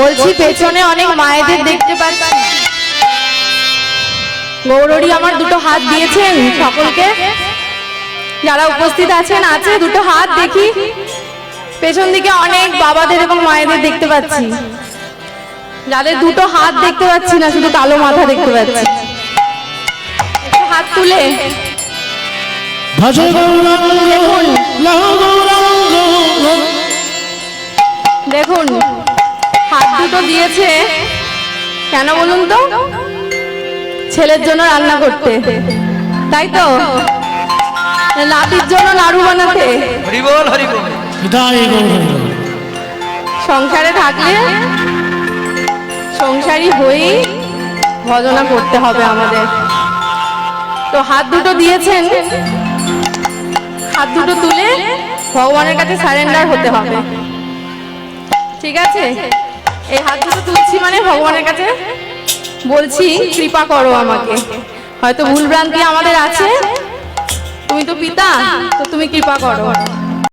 বলছি পেছনে অনেক মায়েদের দেখতে পাচ্ছি। গৌরী আমার দুটো হাত দিয়েছেন সকলকে। যারা উপস্থিত আছেন আছে দুটো হাত দেখি। পেছন দিকে অনেক বাবাদের এবং মায়েদের দেখতে পাচ্ছি। যাদের দুটো হাত দেখতে পাচ্ছি না শুধু কালো মাথা দেখতে পাচ্ছি। হাত তুলে। দেখুন হাত দুটো দিয়েছে। কেন বলুন তো? ছেলের জন্য রান্না করতে। তাই তো? নাতির জন্য নাড়ু বানাতে। সংসারে থাকলে সংসারী হয়েই ভজনা করতে হবে আমাদের। তো হাত দুটো দিয়েছেন। হাত দুটো তুলে ভগবানের কাছে সারেন্ডার হতে হবে। ঠিক আছে? এই হাত দুটো তুলছি মানে ভগবানের কাছে। বলছি, কৃপা করো আমাকে। হয়তো ভুল ভ্রান্তি আমাদের আছে। তুমি তো পিতা, তো তুমি কৃপা করো।